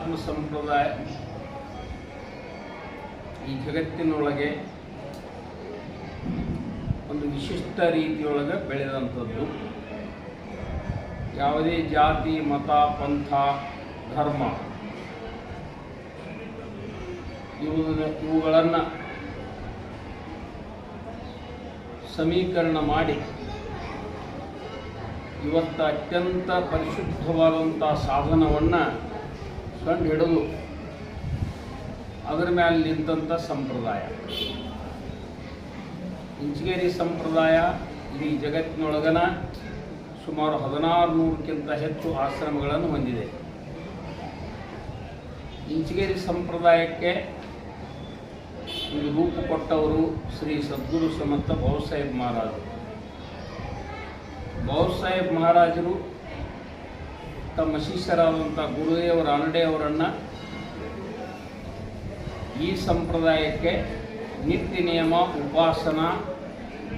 ಅಧ್ಯಾತ್ಮ ಸಂಪ್ರದಾಯ ಈ ಜಗತ್ತಿನೊಳಗೆ ಒಂದು ವಿಶಿಷ್ಟ ರೀತಿಯೊಳಗೆ ಬೆಳೆದಂಥದ್ದು. ಯಾವುದೇ ಜಾತಿ, ಮತ, ಪಂಥ, ಧರ್ಮ ಇವುಗಳ ಇವುಗಳನ್ನು ಸಮೀಕರಣ ಮಾಡಿ ಇವತ್ತು ಅತ್ಯಂತ ಪರಿಶುದ್ಧವಾದಂಥ ಸಾಧನವನ್ನು ಕಂಡು ಹಿಡಿದು ಅದರ ಮೇಲೆ ನಿಂತಂಥ ಸಂಪ್ರದಾಯ. ಇಂಚಗೇರಿ ಸಂಪ್ರದಾಯ ಇಡೀ ಜಗತ್ತಿನೊಳಗನ ಸುಮಾರು ಹದಿನಾರು ನೂರಕ್ಕಿಂತ ಹೆಚ್ಚು ಆಶ್ರಮಗಳನ್ನು ಹೊಂದಿದೆ. ಇಂಚಗೇರಿ ಸಂಪ್ರದಾಯಕ್ಕೆ ಒಂದು ರೂಪ ಕೊಟ್ಟವರು ಶ್ರೀ ಸದ್ಗುರು ಸಮರ್ಥ ಬಾಬಾಸಾಹೇಬ್ ಮಹಾರಾಜರು. ಬಾಬಾಸಾಹೇಬ್ ಮಹಾರಾಜರು ತಮ್ಮ ಶಿಷ್ಯರಾದಂಥ ಗುರುದೇವರ ಅವರನ್ನು ಈ ಸಂಪ್ರದಾಯಕ್ಕೆ ನಿತ್ಯ ನಿಯಮ, ಉಪಾಸನ,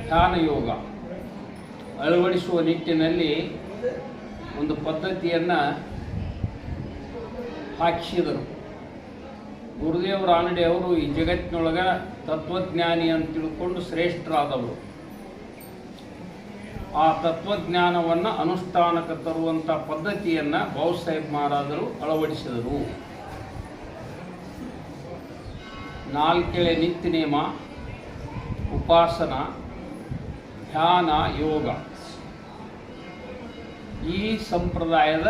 ಧ್ಯಾನ ಯೋಗ ಅಳವಡಿಸುವ ನಿಟ್ಟಿನಲ್ಲಿ ಒಂದು ಪದ್ಧತಿಯನ್ನು ಹಾಕಿಸಿದರು. ಗುರುದೇವರ ಆನಡೆ ಅವರು ಈ ಜಗತ್ತಿನೊಳಗೆ ತತ್ವಜ್ಞಾನಿ ಅಂತ ತಿಳ್ಕೊಂಡು ಶ್ರೇಷ್ಠರಾದವರು. ಆ ತತ್ವಜ್ಞಾನವನ್ನು ಅನುಷ್ಠಾನಕ್ಕೆ ತರುವಂಥ ಪದ್ಧತಿಯನ್ನು ಬಾಬಾಸಾಹೇಬ್ ಮಹಾರಾಜರು ಅಳವಡಿಸಿದರು. ನಾಲ್ಕೆಳೆ ನಿತ್ಯ ನಿಯಮ ಉಪಾಸನ, ಧ್ಯಾನ, ಯೋಗ. ಈ ಸಂಪ್ರದಾಯದ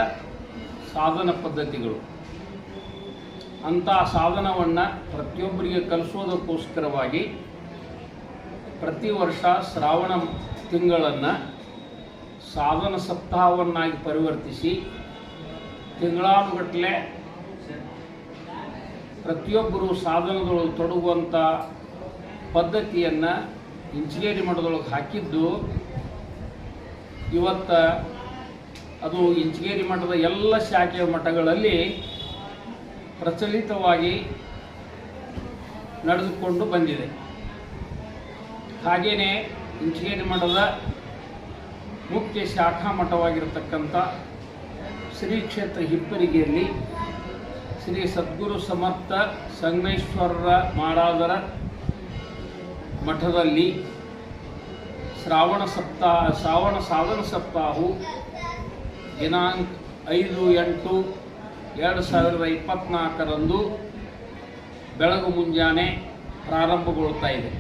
ಸಾಧನ ಪದ್ಧತಿಗಳು. ಅಂಥ ಸಾಧನವನ್ನು ಪ್ರತಿಯೊಬ್ಬರಿಗೆ ಕಲಿಸೋದಕ್ಕೋಸ್ಕರವಾಗಿ ಪ್ರತಿ ವರ್ಷ ಶ್ರಾವಣ ತಿಂಗಳನ್ನು ಸಾಧನ ಸಪ್ತಾಹವನ್ನಾಗಿ ಪರಿವರ್ತಿಸಿ ತಿಂಗಳಾನುಗಟ್ಟಲೆ ಪ್ರತಿಯೊಬ್ಬರು ಸಾಧನದೊಳಗೆ ತೊಡಗುವಂಥ ಪದ್ಧತಿಯನ್ನು ಇಂಚಿಗೇರಿ ಮಠದೊಳಗೆ ಹಾಕಿದ್ದು ಇವತ್ತು ಅದು ಇಂಚಿಗೇರಿ ಮಠದ ಎಲ್ಲ ಶಾಖೆಯ ಮಠಗಳಲ್ಲಿ ಪ್ರಚಲಿತವಾಗಿ ನಡೆದುಕೊಂಡು ಬಂದಿದೆ. ಹಾಗೆಯೇ ಇಂಚಿಗೇರಿ ಮಠದ ಮುಖ್ಯ ಶಾಖಾ ಮಠವಾಗಿರತಕ್ಕಂಥ ಶ್ರೀ ಕ್ಷೇತ್ರ ಹಿಪ್ಪರಿಗೆಯಲ್ಲಿ ಶ್ರೀ ಸದ್ಗುರು ಸಮರ್ಥ ಸಂಗಮೇಶ್ವರರ ಮಾಡಾದರ ಮಠದಲ್ಲಿ ಶ್ರಾವಣ ಸಪ್ತಾಹ ಶ್ರಾವಣ ಸಾಧನ ಸಪ್ತಾಹವು ದಿನಾಂಕ ಐದು, ಎಂಟು, ಎರಡು ಸಾವಿರದ ಇಪ್ಪತ್ನಾಲ್ಕರಂದು ಬೆಳಗು ಮುಂಜಾನೆ ಪ್ರಾರಂಭಗೊಳ್ತಾ ಇದೆ.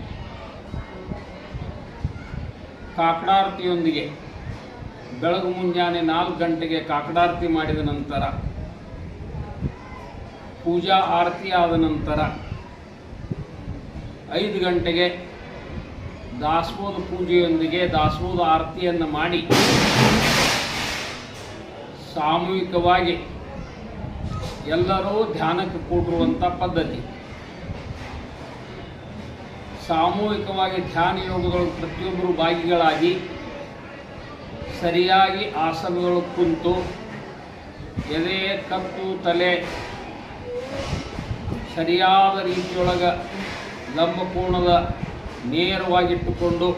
ಕಾಕಡಾರತಿಯೊಂದಿಗೆ ಬೆಳಗು ಮುಂಜಾನೆ ನಾಲ್ಕು ಗಂಟೆಗೆ ಕಾಕಡಾರತಿ ಮಾಡಿದ ನಂತರ, ಪೂಜಾ ಆರತಿ ಆದ ನಂತರ ಐದು ಗಂಟೆಗೆ ದಾಸೋಹ ಪೂಜೆಯೊಂದಿಗೆ ದಾಸೋಹ ಆರತಿಯನ್ನು ಮಾಡಿ ಸಾಮೂಹಿಕವಾಗಿ ಎಲ್ಲರೂ ಧ್ಯಾನಕ್ಕೆ ಕೂಡಿರುವಂಥ ಪದ್ಧತಿ. ಸಾಮೂಹಿಕವಾಗಿ ಧ್ಯಾನ ಯೋಗಗಳು ಪ್ರತಿಯೊಬ್ಬರು ಭಾಗಿಗಳಾಗಿ ಸರಿಯಾಗಿ ಆಸನಗಳು ಕುಂತು ಎದೆ ಕತ್ತು ತಲೆ ಸರಿಯಾದ ರೀತಿಯೊಳಗೆ ಲಂಬಕೋಣದ ನೇರವಾಗಿಟ್ಟುಕೊಂಡು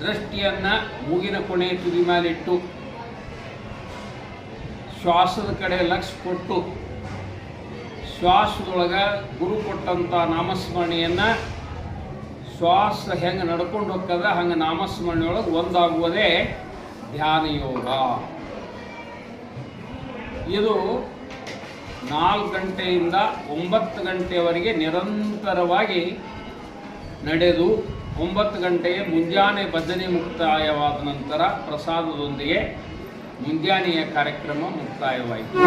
ದೃಷ್ಟಿಯನ್ನು ಮೂಗಿನ ಕೊನೆ ತುದಿ ಮೇಲಿಟ್ಟು ಶ್ವಾಸದ ಕಡೆ ಲಕ್ಷ ಕೊಟ್ಟು ಶ್ವಾಸದೊಳಗೆ ಗುರು ಕೊಟ್ಟಂಥ ನಾಮಸ್ಮರಣೆಯನ್ನು ಶ್ವಾಸ ಹೆಂಗೆ ನಡ್ಕೊಂಡು ಹೋಗ್ತದ ಹಂಗೆ ನಾಮಸ್ಮರಣೆಯೊಳಗೆ ಒಂದಾಗುವುದೇ ಧ್ಯಾನ ಯೋಗ ಇದು ನಾಲ್ಕು ಗಂಟೆಯಿಂದ ಒಂಬತ್ತು ಗಂಟೆಯವರೆಗೆ ನಿರಂತರವಾಗಿ ನಡೆದು, ಒಂಬತ್ತು ಗಂಟೆಗೆ ಮುಂಜಾನೆ ಭಜನೆ ಮುಕ್ತಾಯವಾದ ನಂತರ ಪ್ರಸಾದದೊಂದಿಗೆ ಮುಂಜಾನೆಯ ಕಾರ್ಯಕ್ರಮ ಮುಕ್ತಾಯವಾಯಿತು.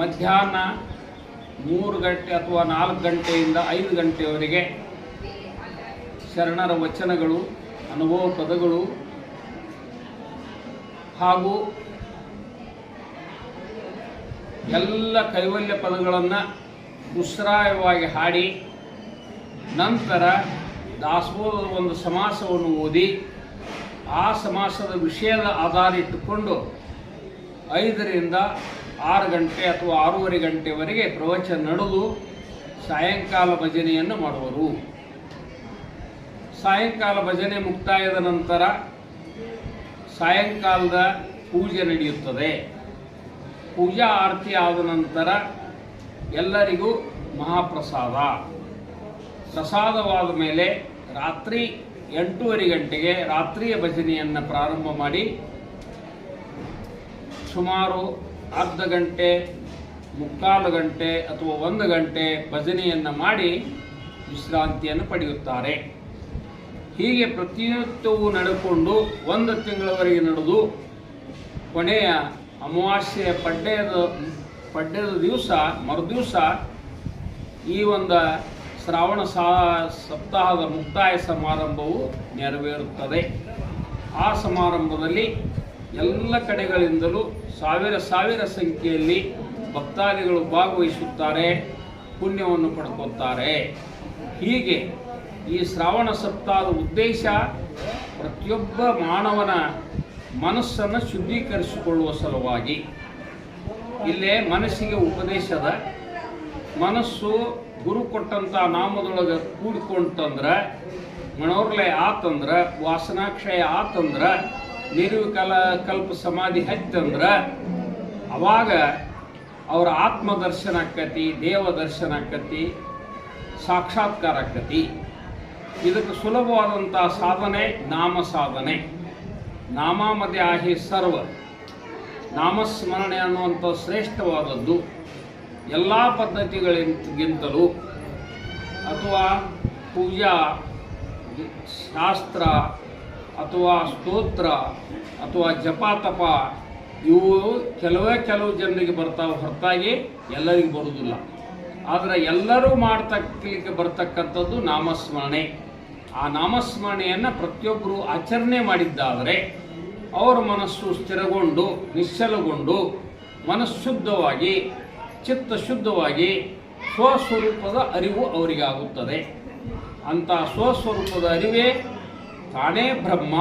ಮಧ್ಯಾಹ್ನ ಮೂರು ಗಂಟೆ ಅಥವಾ ನಾಲ್ಕು ಗಂಟೆಯಿಂದ ಐದು ಗಂಟೆಯವರೆಗೆ ಶರಣರ ವಚನಗಳು, ಅನುಭವ ಪದಗಳು ಹಾಗೂ ಎಲ್ಲ ಕೈವಲ್ಯ ಪದಗಳನ್ನು ಉಸ್ರಾಯವಾಗಿ ಹಾಡಿ ನಂತರ ದಾಸಬೋಧದ ಒಂದು ಸಮಾಸವನ್ನು ಓದಿ ಆ ಸಮಾಸದ ವಿಷಯದ ಆಧಾರ ಇಟ್ಟುಕೊಂಡು ಐದರಿಂದ ಆರು ಗಂಟೆ ಅಥವಾ ಆರೂವರೆ ಗಂಟೆವರೆಗೆ ಪ್ರವಚನ ನಡೆದು ಸಾಯಂಕಾಲ ಭಜನೆಯನ್ನು ಮಾಡುವರು. ಸಾಯಂಕಾಲ ಭಜನೆ ಮುಕ್ತಾಯದ ನಂತರ ಸಾಯಂಕಾಲದ ಪೂಜೆ ನಡೆಯುತ್ತದೆ. ಪೂಜಾ ಆರತಿ ಆದ ನಂತರ ಎಲ್ಲರಿಗೂ ಮಹಾಪ್ರಸಾದ. ಪ್ರಸಾದವಾದ ಮೇಲೆ ರಾತ್ರಿ ಎಂಟೂವರೆ ಗಂಟೆಗೆ ರಾತ್ರಿಯ ಭಜನೆಯನ್ನು ಪ್ರಾರಂಭ ಮಾಡಿ ಸುಮಾರು ಅರ್ಧ ಗಂಟೆ, ಮುಕ್ಕಾಲು ಗಂಟೆ ಅಥವಾ ಒಂದು ಗಂಟೆ ಭಜನೆಯನ್ನು ಮಾಡಿ ವಿಶ್ರಾಂತಿಯನ್ನು ಪಡೆಯುತ್ತಾರೆ. ಹೀಗೆ ಪ್ರತಿನಿತ್ಯವೂ ನಡೆಕೊಂಡು ಒಂದು ತಿಂಗಳವರೆಗೆ ನಡೆದು ಕೊನೆಯ ಅಮಾವಾಸ್ಯೆಯ ಪಡ್ಡೆಯದ, ಪಡ್ಡೆದ ದಿವಸ, ಮರುದಿವಸ ಈ ಒಂದು ಶ್ರಾವಣ ಸಾ, ಸಪ್ತಾಹದ ಮುಕ್ತಾಯ ಸಮಾರಂಭವು ನೆರವೇರುತ್ತದೆ. ಆ ಸಮಾರಂಭದಲ್ಲಿ ಎಲ್ಲ ಕಡೆಗಳಿಂದಲೂ ಸಾವಿರ ಸಾವಿರ ಸಂಖ್ಯೆಯಲ್ಲಿ ಭಕ್ತಾದಿಗಳು ಭಾಗವಹಿಸುತ್ತಾರೆ, ಪುಣ್ಯವನ್ನು ಪಡ್ಕೊತಾರೆ ಹೀಗೆ ಈ ಶ್ರಾವಣ ಸಪ್ತಾಹದ ಉದ್ದೇಶ ಪ್ರತಿಯೊಬ್ಬ ಮಾನವನ ಮನಸ್ಸನ್ನು ಶುದ್ಧೀಕರಿಸಿಕೊಳ್ಳುವ ಸಲುವಾಗಿ. ಇಲ್ಲೇ ಮನಸ್ಸಿಗೆ ಉಪದೇಶದ ಮನಸ್ಸು ಗುರು ಕೊಟ್ಟಂಥ ನಾಮದೊಳಗೆ ಕೂಡಿಕೊಂತಂದ್ರೆ, ಮನೋರ್ಲೆ ಆತಂದ್ರೆ, ವಾಸನಾಕ್ಷಯ ಆತಂದ್ರ ನಿರ್ವಿಕಲ ಕಲ್ಪ ಸಮಾಧಿ ಹಚ್ಚಂದ್ರೆ ಅವಾಗ ಅವರ ಆತ್ಮ ದರ್ಶನ ಆಕ್ಕತಿ ದೇವ ದರ್ಶನ ಆಕತಿ ಸಾಕ್ಷಾತ್ಕಾರ ಆಕ್ಕತಿ ಇದಕ್ಕೆ ಸುಲಭವಾದಂಥ ಸಾಧನೆ ನಾಮ ಸಾಧನೆ. ನಾಮ ಮಧ್ಯ ಆಹಿ ಸರ್ವ. ನಾಮಸ್ಮರಣೆ ಅನ್ನುವಂಥ ಶ್ರೇಷ್ಠವಾದದ್ದು. ಎಲ್ಲ ಪದ್ಧತಿಗಳಿಗಿಂತಲೂ ಅಥವಾ ಪೂಜಾ, ಶಾಸ್ತ್ರ ಅಥವಾ ಸ್ತೋತ್ರ, ಅಥವಾ ಜಪ ತಪ ಇವು ಕೆಲವೇ ಕೆಲವು ಜನರಿಗೆ ಬರ್ತಾವೆ, ಹೊರತಾಗಿ ಎಲ್ಲರಿಗೂ ಬರುವುದಿಲ್ಲ. ಆದರೆ ಎಲ್ಲರೂ ಮಾಡ್ತಕ್ಕಲಿಕ್ಕೆ ಬರ್ತಕ್ಕಂಥದ್ದು ನಾಮಸ್ಮರಣೆ. ಆ ನಾಮಸ್ಮರಣೆಯನ್ನು ಪ್ರತಿಯೊಬ್ಬರು ಆಚರಣೆ ಮಾಡಿದ್ದಾದರೆ ಅವರ ಮನಸ್ಸು ಸ್ಥಿರಗೊಂಡು, ನಿಶ್ಚಲಗೊಂಡು, ಮನಃಶುದ್ಧವಾಗಿ ಚಿತ್ತ ಶುದ್ಧವಾಗಿ ಸ್ವಸ್ವರೂಪದ ಅರಿವು ಅವರಿಗಾಗುತ್ತದೆ. ಅಂಥ ಸ್ವಸ್ವರೂಪದ ಅರಿವೇ ತಾನೇ ಬ್ರಹ್ಮ,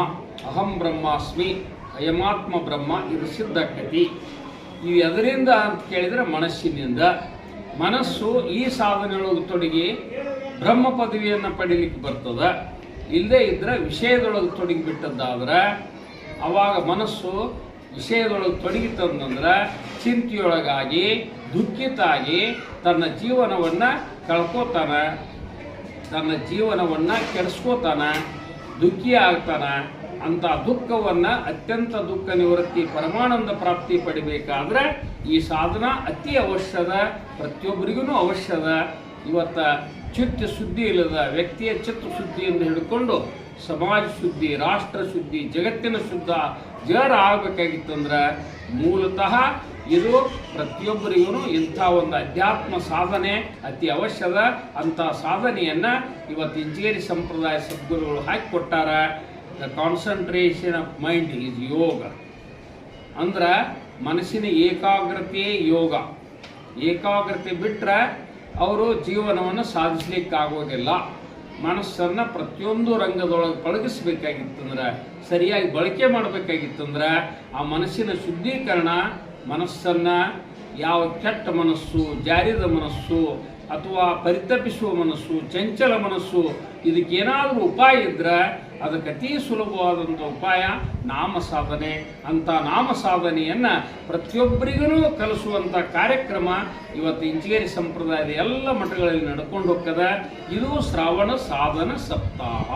ಅಹಂ ಬ್ರಹ್ಮಾಸ್ಮಿ, ಅಯಮಾತ್ಮ ಬ್ರಹ್ಮ, ಇದು ಸಿದ್ಧಕತಿ ಇವು ಎದರಿಂದ ಅಂತ ಕೇಳಿದರೆ ಮನಸ್ಸಿನಿಂದ. ಮನಸ್ಸು ಈ ಸಾಧನೆಯೊಳಗೆ ತೊಡಗಿ ಬ್ರಹ್ಮ ಪದವಿಯನ್ನು ಪಡೀಲಿಕ್ಕೆ ಬರ್ತದ. ಇಲ್ಲದೇ ಇದ್ದರೆ ವಿಷಯದೊಳಗೆ ತೊಡಗಿ ಬಿಟ್ಟದ್ದಾದ್ರೆ ಅವಾಗ ಮನಸ್ಸು ವಿಷಯದೊಳಗೆ ತೊಡಗಿತಂದ್ರೆ ಚಿಂತೆಯೊಳಗಾಗಿ, ದುಃಖಿತಾಗಿ ತನ್ನ ಜೀವನವನ್ನು ಕಳ್ಕೋತಾನೆ. ತನ್ನ ಜೀವನವನ್ನು ಕೆಡಿಸ್ಕೋತಾನ. ದುಃಖಿ ಆಗ್ತಾನ? ಅಂತ ದುಃಖವನ್ನು ಅತ್ಯಂತ ದುಃಖ ನಿವೃತ್ತಿ ಪರಮಾನಂದ ಪ್ರಾಪ್ತಿ ಪಡಿಬೇಕಾದ್ರೆ ಈ ಸಾಧನ ಅತಿ ಅವಶ್ಯದ ಪ್ರತಿಯೊಬ್ಬರಿಗೂ ಅವಶ್ಯದ. ಇವತ್ತ ಚಿತ್ತ ಶುದ್ಧಿ ಇಲ್ಲದ ವ್ಯಕ್ತಿಯ ಚಿತ್ತ ಶುದ್ಧಿಯಿಂದ ಹಿಡ್ಕೊಂಡು ಸಮಾಜ ಶುದ್ಧಿ, ರಾಷ್ಟ್ರ ಶುದ್ಧಿ, ಜಗತ್ತಿನ ಶುದ್ಧ ಜರ ಆಗಬೇಕಾಗಿತ್ತಂದ್ರೆ ಮೂಲತಃ ಇದು ಪ್ರತಿಯೊಬ್ಬರಿಗೂ ಇಂಥ ಒಂದು ಅಧ್ಯಾತ್ಮ ಸಾಧನೆ ಅತಿ ಅವಶ್ಯದ. ಅಂಥ ಸಾಧನೆಯನ್ನು ಇವತ್ತು ಇಂಜಿನಿಯರಿ ಸಂಪ್ರದಾಯ ಸದ್ಗುರುಗಳು ಹಾಕಿಕೊಟ್ಟಾರ. The concentration of mind is yoga ಅಂದ್ರೆ ಮನಸ್ಸಿನ ಏಕಾಗ್ರತೆಯೇ ಯೋಗ. ಏಕಾಗ್ರತೆ ಬಿಟ್ಟರೆ ಅವರು ಜೀವನವನ್ನು ಸಾಧಿಸ್ಲಿಕ್ಕಾಗೋದಿಲ್ಲ. ಮನಸ್ಸನ್ನು ಪ್ರತಿಯೊಂದು ರಂಗದೊಳಗೆ ಪಳಗಿಸ್ಬೇಕಾಗಿತ್ತಂದ್ರೆ, ಸರಿಯಾಗಿ ಬಳಕೆ ಮಾಡಬೇಕಾಗಿತ್ತಂದ್ರೆ, ಆ ಮನಸ್ಸಿನ ಶುದ್ಧೀಕರಣ ಮನಸ್ಸನ್ನು ಯಾವ ಕೆಟ್ಟ ಮನಸ್ಸು, ಜಾರಿದ ಮನಸ್ಸು ಅಥವಾ ಪರಿತಪಿಸುವ ಮನಸ್ಸು, ಚಂಚಲ ಮನಸ್ಸು, ಇದಕ್ಕೇನಾದರೂ ಉಪಾಯ ಇದ್ರೆ ಅದಕ್ಕೆ ಅತಿ ಸುಲಭವಾದಂಥ ಉಪಾಯ ನಾಮ ಸಾಧನೆ ಅಂಥ ನಾಮ ಸಾಧನೆಯನ್ನು ಪ್ರತಿಯೊಬ್ಬರಿಗೂ ಕಲಿಸುವಂಥ ಕಾರ್ಯಕ್ರಮ ಇವತ್ತು ಇಂಜಿನಿಯರಿ ಸಂಪ್ರದಾಯದ ಎಲ್ಲ ಮಠಗಳಲ್ಲಿ ನಡ್ಕೊಂಡು ಹೋಗ್ತದೆ. ಇದು ಶ್ರಾವಣ ಸಾಧನ ಸಪ್ತಾಹ.